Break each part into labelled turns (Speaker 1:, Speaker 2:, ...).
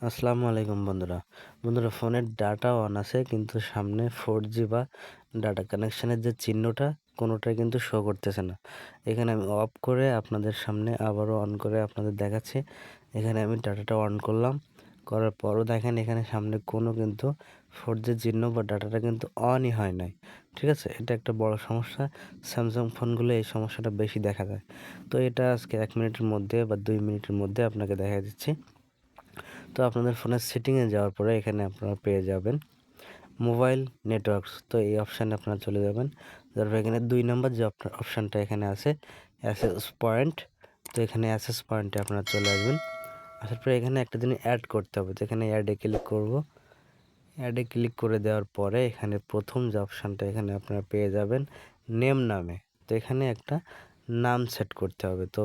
Speaker 1: আসসালামু আলাইকুম বন্ধুরা। বন্ধুরা, ফোনের ডাটা অন আছে, কিন্তু সামনে ফোর জি বা ডাটা কানেকশানের যে চিহ্নটা কোনোটাই কিন্তু শো করতেছে না। এখানে আমি অফ করে আপনাদের সামনে আবারও অন করে আপনাদের দেখাচ্ছি। এখানে আমি ডাটাটা অন করলাম। করার পরও দেখেন, এখানে সামনে কোনো কিন্তু ফোর জি চিহ্ন বা ডাটাটা কিন্তু অনই হয় নাই। ঠিক আছে? এটা একটা বড় সমস্যা। স্যামসাং ফোনগুলো এই সমস্যাটা বেশি দেখা যায় তো এটা আজকে এক মিনিটের মধ্যে বা দুই মিনিটের মধ্যে আপনাকে দেখা দিচ্ছি। তো আপনাদের ফোনের সেটিংয়ে যাওয়ার পরে এখানে আপনারা পেয়ে যাবেন মোবাইল নেটওয়ার্কস তো এই অপশানে আপনারা চলে যাবেন। তারপর এখানে দুই নম্বর যে অপশানটা এখানে আছে অ্যাসেস পয়েন্ট তো এখানে অ্যাসেস পয়েন্টে আপনারা চলে আসবেন। আসার পরে এখানে একটা জিনিস অ্যাড করতে হবে। তো এখানে অ্যাডে ক্লিক করব। অ্যাডে ক্লিক করে দেওয়ার পরে এখানে প্রথম যে অপশানটা এখানে আপনারা পেয়ে যাবেন নেম নামে। তো এখানে একটা নাম সেট করতে হবে। তো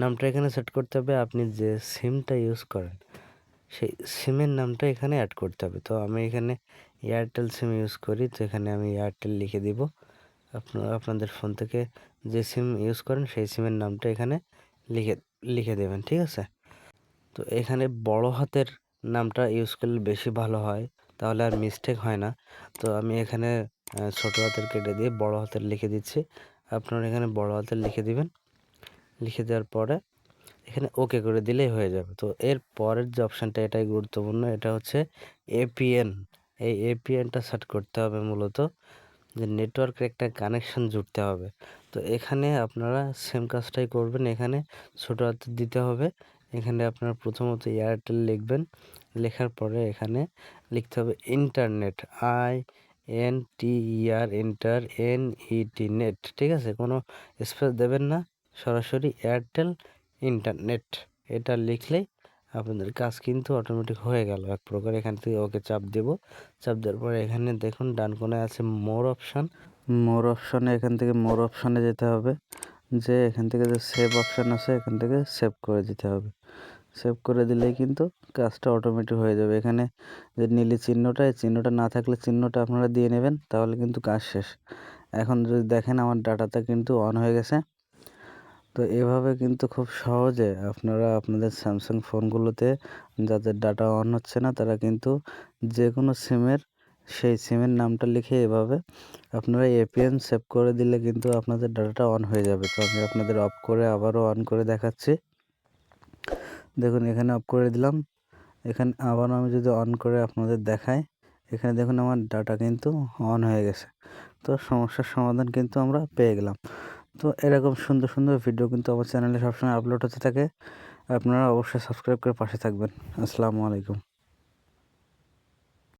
Speaker 1: নামটা এখানে সেট করতে হবে, আপনি যে সিমটা ইউজ করেন, সেই সিমের নামটা এখানে অ্যাড করতে হবে। তো আমি এখানে এয়ারটেল সিম ইউজ করি, তো এখানে আমি এয়ারটেল লিখে দিব। আপনারা, আপনাদের ফোন থেকে যে সিম ইউজ করেন, সেই সিমের নামটা এখানে লিখে লিখে দেবেন, ঠিক আছে? তো এখানে বড় হাতের নামটা ইউজ করলে বেশি ভালো হয়, তাহলে আর মিস্টেক হয় না। তো আমি এখানে ছোটো হাতের কেটে দিয়ে বড় হাতের লিখে দিচ্ছি। আপনারা এখানে বড় হাতের লিখে দিবেন। লিখে দেওয়ার পরে এখানে ওকে করে দিলেই হয়ে যাবে। তো এর পরের যে অপশানটা এটাই গুরুত্বপূর্ণ, এটা হচ্ছে এপিএন এই এপিএনটা সেট করতে হবে মূলত যে নেটওয়ার্কের একটা কানেকশন জুড়তে হবে। তো এখানে আপনারা সেম কাজটাই করবেন। এখানে ছোটো হাতে দিতে হবে। এখানে আপনারা প্রথমত এয়ারটেল লিখবেন। লেখার পরে এখানে লিখতে হবে internet I N T E R inter N E T net ঠিক আছে? কোনো স্পেস দেবেন না। সরাসরি এয়ারটেল ইন্টারনেট এটা লিখলেই আপনাদের কাজ কিন্তু অটোমেটিক হয়ে গেল। এক প্রকার এখান থেকে ওকে চাপ দেব। চাপ দেওয়ার পরে এখানে দেখুন ডান কোণে আছে মোর অপশান মোর অপশানে এখান থেকে মোর অপশানে যেতে হবে। যে এখান থেকে যে সেভ অপশান আছে, এখান থেকে সেভ করে দিতে হবে। সেভ করে দিলেই কিন্তু কাজটা অটোমেটিক হয়ে যাবে। এখানে যে নীলি চিহ্নটা, এই চিহ্নটা না থাকলে চিহ্নটা আপনারা দিয়ে নেবেন, তাহলে কিন্তু কাজ শেষ। এখন যদি দেখেন আমার ডাটাটা কিন্তু অন হয়ে গেছে। তো এভাবে কিন্তু খুব সহজে আপনারা আপনাদের স্যামসাং ফোনগুলোতে যাদের ডাটা অন হচ্ছে না, তারা কিন্তু যে কোনো সিমের সেই সিমের নামটা লিখে এভাবে আপনারা এপিএন সেভ করে দিলে কিন্তু আপনাদের ডাটাটা অন হয়ে যাবে। তো আমি আপনাদের অফ করে আবারও অন করে দেখাচ্ছি। দেখুন, এখানে অফ করে দিলাম। এখানে, আবারও আমি যদি অন করে আপনাদের দেখাই, এখানে দেখুন আমার ডাটা কিন্তু অন হয়ে গেছে। তো সমস্যার সমাধান কিন্তু আমরা পেয়ে গেলাম। তো এরকম সুন্দর সুন্দর ভিডিও কিন্তু আমার চ্যানেলে সবসময় আপলোড হতে থাকে। আপনারা অবশ্যই সাবস্ক্রাইব করে পাশে থাকবেন। আসসালামু আলাইকুম।